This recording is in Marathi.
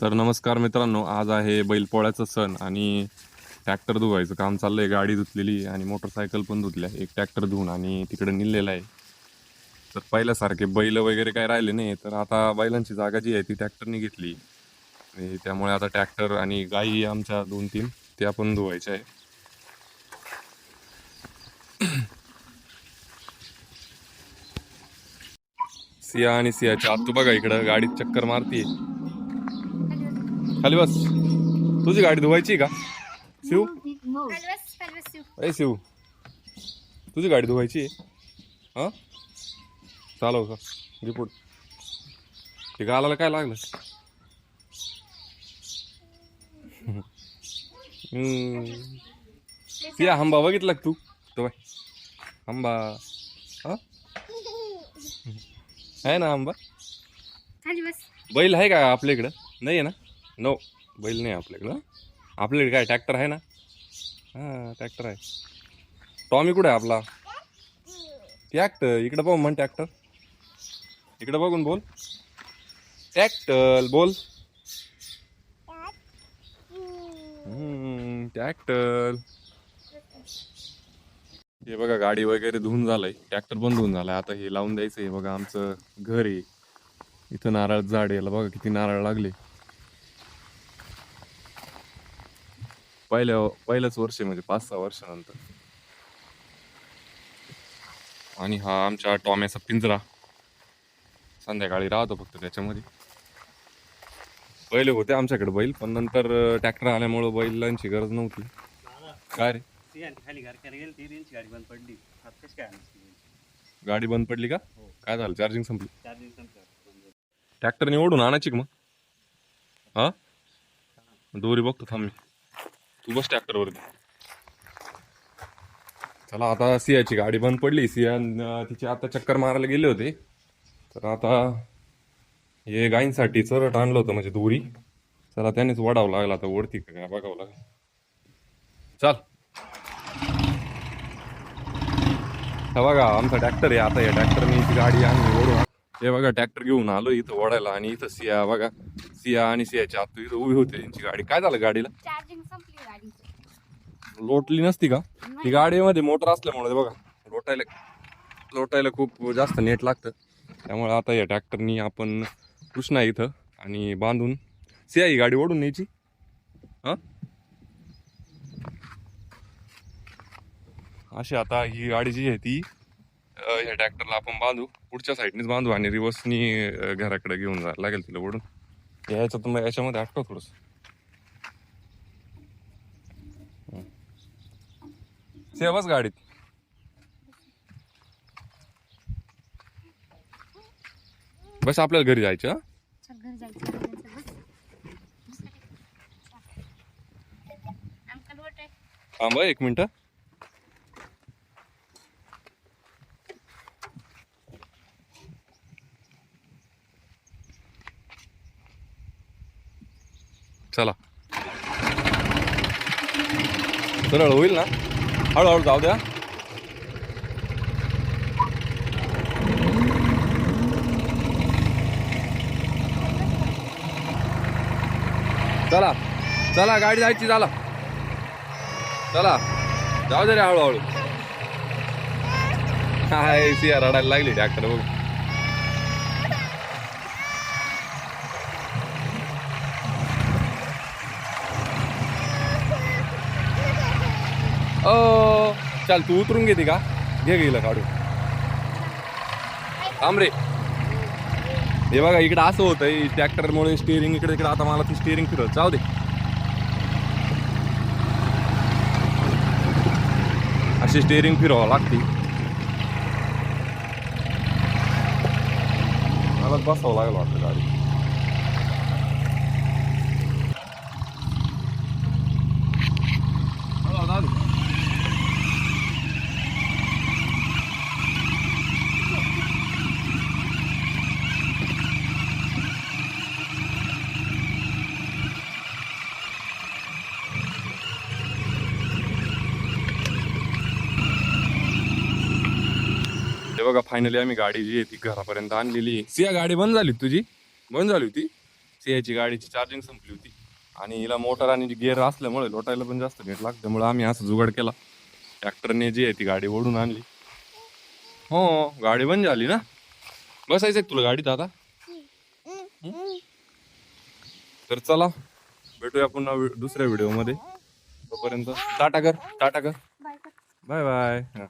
तर नमस्कार मित्रांनो आज आहे बैलपोळ्याचा सण आणि ट्रॅक्टर धुवायचं काम चाललंय गाडी धुतलेली आणि मोटरसायकल पण धुतल्या एक ट्रॅक्टर धुवून आणि तिकडे निघलेला आहे. तर पहिल्यासारखे बैल वगैरे काय राहिले नाही तर आता बैलांची जागा जी आहे ती ट्रॅक्टरने घेतली. आणि त्यामुळे आता ट्रॅक्टर आणि गाई आमच्या दोन तीन त्या पण धुवायच्या आहे. सिया आणि सियाच्या आतू बघा इकडं गाडीत चक्कर मारतीये. खाली बस. तुझी गाडी धुवायची का? शिव? अरे शिव. तुझी गाडी धुवायची आहे. हां? चालव का? रिपोर्ट ते गालाला काय लागलं. सिया हंबा बघितला तू? तो बाय. हंबा. हा? आहे ना बस. बैल आहे का आपल्या इकडं? नाही आहे ना? नो बैल नाही आपल्याकडं. आपल्याकडे काय ट्रॅक्टर आहे ना? हां ट्रॅक्टर आहे. टॉमी कुठे आहे आपला? ट्रॅक्टर इकडं पाहू म्हण ट्रॅक्टर इकडं बघून बोल. ट्रॅक्टर बोल. ट्रॅक्टर हे बघा गाडी वगैरे धुवून झालंय. ट्रॅक्टर पण धुवून झालाय. आता हे लावून द्यायचं हे बघा आमचं घर आहे. इथं नारळ झाड याला बघा किती नारळ लागले. पहिल्या पहिलंच वर्ष म्हणजे पाच सहा वर्षानंतर. आणि हा आमच्या टॉम्याचा पिंजरा. संध्याकाळी राहतो फक्त त्याच्यामध्ये. पहिले होते आमच्याकडे बैल पण नंतर ट्रॅक्टर आल्यामुळं बैलांची गरज नव्हती. काय रे? खाली गाडी गेली ती रेंज गाडी बंद पडली आता कशी काय आणली गाडी बंद पडली का? हो. काय झालं? चार्जिंग संपली. चार दिवसांचं ट्रॅक्टरने ओढून आणायची का मग? हा? दोरी बघतो थांब मी. तू बस ट्रॅक्टरवरती चला आता सियाची गाडी बंद पडली. सिया तिचे तिची आता चक्कर मारायला गेले होते. तर आता हे गायींसाठी चरट आणलं होतं म्हणजे दोरी. चला त्यानेच वडावं लागला आता ओढती का काय बघावं लागेल. चल. हा बघा आमचा ट्रॅक्टर आहे. आता या ट्रॅक्टरने ती गाडी आणली ओढून हे बघा ट्रॅक्टर घेऊन आलो इथं ओढायला आणि इथं सिया बघा. सिया आणि सियाच्या आत इथं उभी होती त्यांची गाडी. काय झालं गाडीला? चार्जिंग संपली गाडी लोटली नसती का? ती गाडीमध्ये मोटर असल्यामुळे बघा लोटायला लोटायला खूप जास्त नेट लागतं. त्यामुळे आता या ट्रॅक्टरनी आपण कृष्णा इथं आणि बांधून सिया ही गाडी ओढून न्यायची. हां? अशी आता ही गाडी जी आहे ती ह्या ट्रॅक्टरला आपण बांधू. पुढच्या साईडनेच बांधू आणि रिवर्सनी घराकडे घेऊन जायला लागेल तिला ओढून. यायचं तर मग याच्यामध्ये आटकव थोडस सेवाच गाडीत बस आपल्याला घरी जायचं हं? चल घरी जायचं बस. बस खाली. आहे थांबा एक मिनिट चला. सरळ होईल ना? हळूहळू जाऊ द्या. चला. चला गाडी जायची चला. चला. जाऊ दे रे हळूहळू. हाय सिया रडायला लागली डॅक्टर बघ अ चल तू उतरून घेते का? घे गेलं काढून. थांब रे. हे बघा इकडे असं होतंय ट्रॅक्टर मुळे स्टिअरिंग इकडे इकडे आता मला ती स्टिअरिंग फिरत जाऊ दे. अशी स्टेअरिंग फिरवावं लागते. मला बसावं लागेल वाटतं गाडी बघा फायनली आम्ही गाडी जी आहे ती घरापर्यंत आणलेली आहे. सिया गाडी बंद झाली तुझी? बंद झाली होती? सियाची गाडीची चार्जिंग संपली होती. आणि हिला मोटर आणि गिअर असल्यामुळे लोटायला पण जास्त नेट लागतं. त्यामुळे आम्ही असं जुगाड केला. ट्रॅक्टरने जी आहे ती गाडी ओढून आणली. हो गाडी बंद झाली ना? बसायचं तुला गाडीत आता? तर चला भेटूया पुन्हा दुसऱ्या व्हिडिओमध्ये तोपर्यंत टाटा कर टाटा कर. बाय. कर बाय बाय